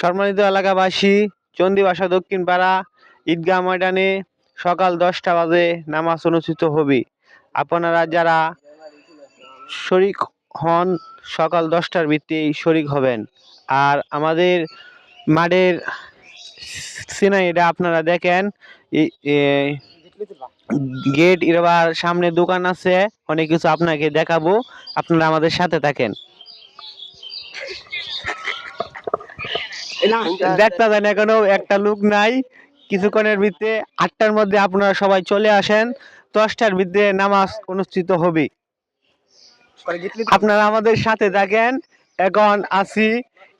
সম্মানিত এলাকাবাসী চণ্ডীবাসা দক্ষিণ পাড়া ঈদগাহ ময়দানে সকাল দশটা বাজে নামাজ অনুষ্ঠিত হবে। আপনারা যারা শরিক হন, সকাল দশটার ভিত্তিতেই শরিক হবেন। আর আমাদের মাঠের সিনারিটা আপনারা দেখেন গেট এবার সামনে দোকান আছে, অনেক কিছু আপনাকে দেখাবো, আপনারা আমাদের সাথে থাকেন। দেখতে দেন এখনও একটা লোক নাই। কিছুক্ষণের ভিতরে আটটার মধ্যে আপনারা সবাই চলে আসেন। দশটার ভিতরে নামাজ অনুষ্ঠিত হবে। আপনারা আমাদের সাথে থাকেন। এখন আসি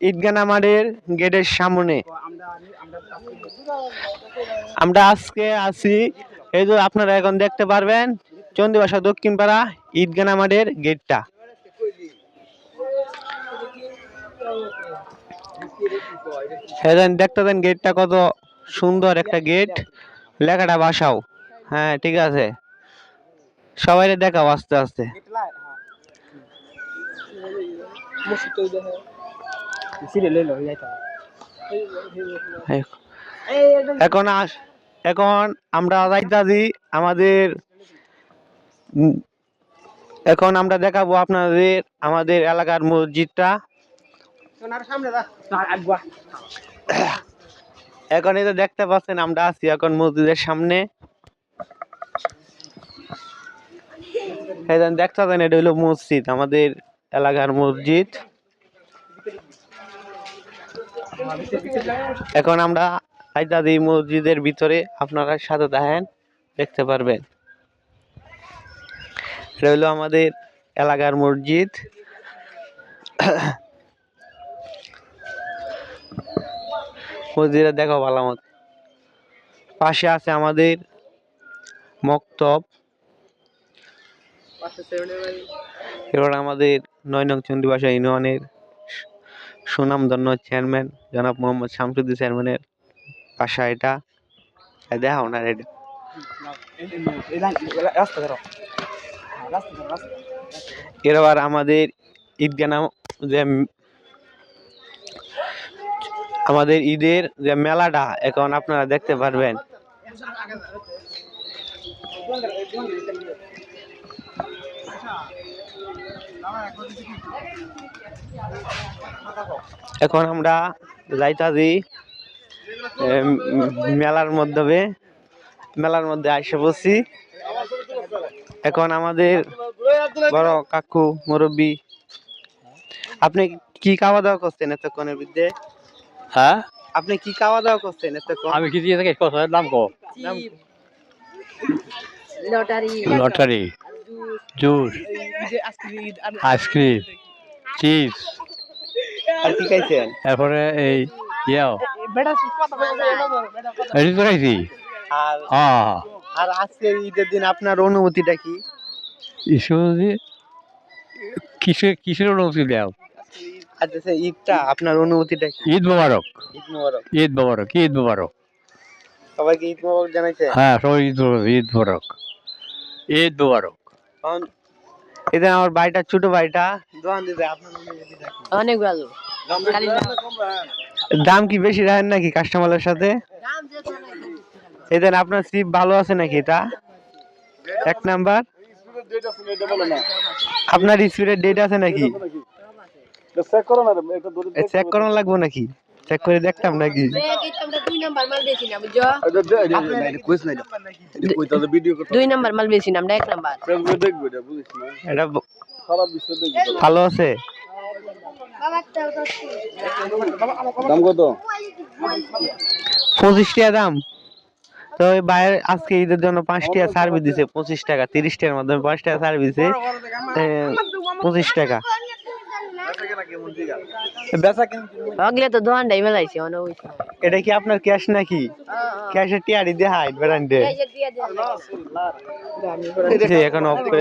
ঈদগাহ মাঠের গেটের সামনে। আমরা আজকে আছি এই যে আপনারা এখন দেখতে পারবেন চন্দ্রবাসা দক্ষিণ পাড়া ঈদগাহ মাঠের গেটটা। হ্যাঁ দেখতে দেন গেটটা কত সুন্দর একটা গেট লেখাটা বাসাও হ্যাঁ ঠিক আছে। সবাই দেখাও আস্তে আস্তে। এখন আস এখন আমরা যাইতাছি আমাদের এখন আমরা দেখাবো আপনাদের আমাদের এলাকার মসজিদটা। এখন এই যে দেখতে পাচ্ছেন আমরা আছি এখন মসজিদের সামনে। এই দেখতে পাচ্ছেন এটা হলো মসজিদ আমাদের এলাকার মসজিদ। এখন আমরা আইতাদি মসজিদের ভিতরে আপনারা সাথে দেখেন দেখতে পারবেন। এটা হলো আমাদের এলাকার মসজিদ। মসজিদে দেখো ভালো মত। পাশে আছে আমাদের মক্তব। এবার আমাদের নয় নং চন্ডীবাসা ইউনিয়নের সুনামধন্য চেয়ারম্যান জনাব মোহাম্মদ শামসুদ্দি চেয়ারম্যানের বাসা এটা। এই ওনার না এটা এবার আমাদের ঈদগাহ নাম যে আমাদের ঈদের যে মেলাটা, এখন আপনারা দেখতে পারবেন। এখন আমরা যাইতাছি মেলার মধ্যে মেলার মধ্যে আইসে বসি এখন আমাদের বড় কাকু, মুরব্বী, আপনি কি খাওয়া দাওয়া করছেন এতক্ষণের বিদ্যে হ্যাঁ? আপনি কি খাওয়া দাওয়া করছেন? এতক্ষণ আমি কি দিয়ে থাকি? কত দাম কো? Lottery. Lottery. Juice. Ice cream cheese আর কি খাইছেন? তারপরে এই ইয়াও। এটি তো খাইছি। আর হ্যাঁ আর আজকের ঈদের দিন আপনার অনুভূতিটা কি? ঈশ্বর কিসের কিসের অনুমতি দেও? আচ্ছা ঈদটা আপনার অনুভূতিটা কি? ঈদ মোবারক। ঈদ মোবারক। ঈদ মোবারক ঈদ মোবারক। সবাইকে ঈদ মোবারক জানাইছে? হ্যাঁ সবাই ঈদ মোবারক ঈদ মোবারক। ঈদ মোবারক। এদের আমার ভাইটা ছোট ভাইটা দোকান দিতে আপনার অনেক ভালো। দাম কি বেশি রাখেন নাকি কাস্টমারের সাথে? এদের আপনার সিপ ভালো আছে নাকি এটা? এক নাম্বার। আপনার স্পিডের ডেট আছে নাকি? চেক করানো লাগবে নাকি? চেক করে দেখতাম নাকি? দুই নাম্বার মাল বেশি না বুঝছ? দুই নাম্বার মাল বেশি না আমরা এক নাম্বার। এটা ভালো আছে? দাম কত? পঁচিশ টাকা দাম। তো ওই বাইরে আজকে ঈদের জন্য পাঁচ টাকা সার্ভিস দিছে পঁচিশ টাকা তিরিশ টাকার মাধ্যমে পাঁচ টাকা সার্ভিস দিছে। পঁচিশ টাকা। অগলে তো দোকানটাই মেলাইছে অনেক এটা কি আপনার ক্যাশ নাকি? ক্যাশের টিয়ারি হাইট ব্র্যান্ডে এখন অফ করে।